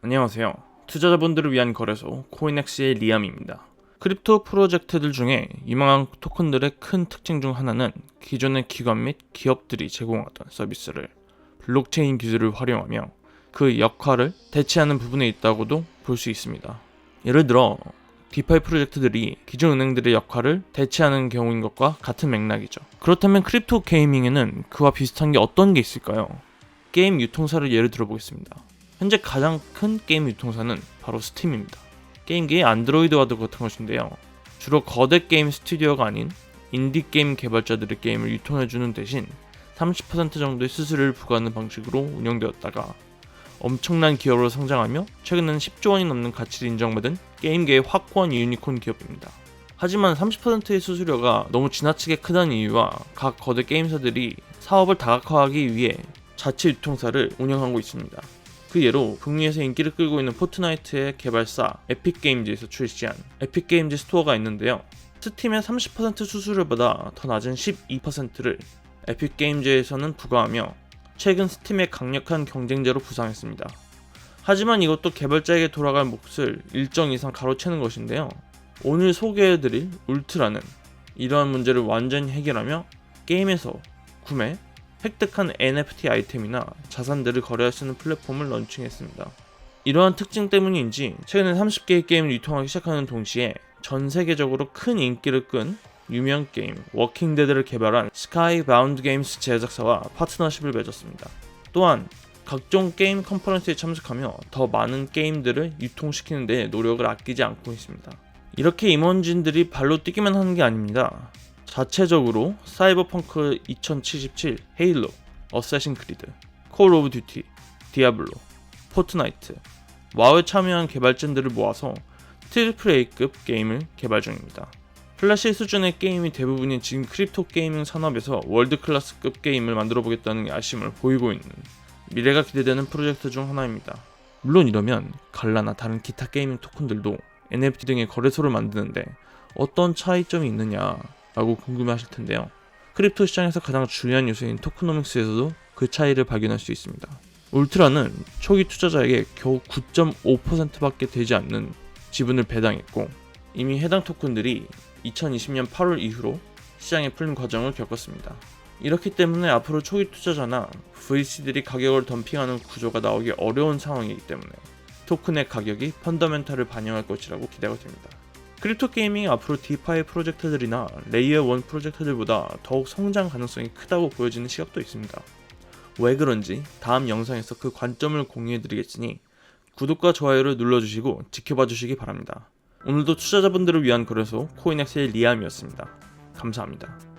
안녕하세요. 투자자분들을 위한 거래소 코인엑스의 리암입니다. 크립토 프로젝트들 중에 유망한 토큰들의 큰 특징 중 하나는 기존의 기관 및 기업들이 제공하던 서비스를 블록체인 기술을 활용하며 그 역할을 대체하는 부분에 있다고도 볼 수 있습니다. 예를 들어 디파이 프로젝트들이 기존 은행들의 역할을 대체하는 경우인 것과 같은 맥락이죠. 그렇다면 크립토 게이밍에는 그와 비슷한 게 어떤 게 있을까요? 게임 유통사를 예를 들어 보겠습니다. 현재 가장 큰 게임 유통사는 바로 스팀입니다. 게임기의 안드로이드와도 같은 것인데요. 주로 거대 게임 스튜디오가 아닌 인디 게임 개발자들의 게임을 유통해주는 대신 30% 정도의 수수료를 부과하는 방식으로 운영되었다가 엄청난 기업으로 성장하며 최근에는 10조 원이 넘는 가치를 인정받은 게임계의 확고한 유니콘 기업입니다. 하지만 30%의 수수료가 너무 지나치게 크다는 이유와 각 거대 게임사들이 사업을 다각화하기 위해 자체 유통사를 운영하고 있습니다. 그 예로 북미에서 인기를 끌고 있는 포트나이트의 개발사 에픽게임즈에서 출시한 에픽게임즈 스토어가 있는데요. 스팀의 30% 수수료보다 더 낮은 12%를 에픽게임즈에서는 부과하며 최근 스팀의 강력한 경쟁자로 부상했습니다. 하지만 이것도 개발자에게 돌아갈 몫을 일정 이상 가로채는 것인데요. 오늘 소개해드릴 울트라는 이러한 문제를 완전히 해결하며 게임에서 구매, 획득한 NFT 아이템이나 자산들을 거래할 수 있는 플랫폼을 런칭했습니다. 이러한 특징 때문인지 최근에 30개의 게임을 유통하기 시작하는 동시에 전 세계적으로 큰 인기를 끈 유명 게임 워킹 데드를 개발한 스카이 바운드 게임스 제작사와 파트너십을 맺었습니다. 또한 각종 게임 컨퍼런스에 참석하며 더 많은 게임들을 유통시키는 데 노력을 아끼지 않고 있습니다. 이렇게 임원진들이 발로 뛰기만 하는 게 아닙니다. 자체적으로 사이버펑크 2077, 헤일로, 어쌔신 크리드, 콜 오브 듀티, 디아블로, 포트나이트, 와우에 참여한 개발진들을 모아서 트리플 A급 게임을 개발 중입니다. 플래시 수준의 게임이 대부분인 지금 크립토 게이밍 산업에서 월드 클래스급 게임을 만들어 보겠다는 야심을 보이고 있는 미래가 기대되는 프로젝트 중 하나입니다. 물론 이러면 갈라나 다른 기타 게이밍 토큰들도 NFT 등의 거래소를 만드는데 어떤 차이점이 있느냐 라고 궁금해하실 텐데요. 크립토 시장에서 가장 중요한 요소인 토크노믹스에서도 그 차이를 발견할 수 있습니다. 울트라는 초기 투자자에게 겨우 9.5%밖에 되지 않는 지분을 배당했고 이미 해당 토큰들이 2020년 8월 이후로 시장에 풀린 과정을 겪었습니다. 이렇기 때문에 앞으로 초기 투자자나 VC들이 가격을 덤핑하는 구조가 나오기 어려운 상황이기 때문에 토큰의 가격이 펀더멘탈을 반영할 것이라고 기대가 됩니다. 크립토 게이밍이 앞으로 디파이 프로젝트들이나 레이어 1 프로젝트들보다 더욱 성장 가능성이 크다고 보여지는 시각도 있습니다. 왜 그런지 다음 영상에서 그 관점을 공유해 드리겠으니 구독과 좋아요를 눌러주시고 지켜봐 주시기 바랍니다. 오늘도 투자자분들을 위한 거래소 코인엑스의 리암이었습니다. 감사합니다.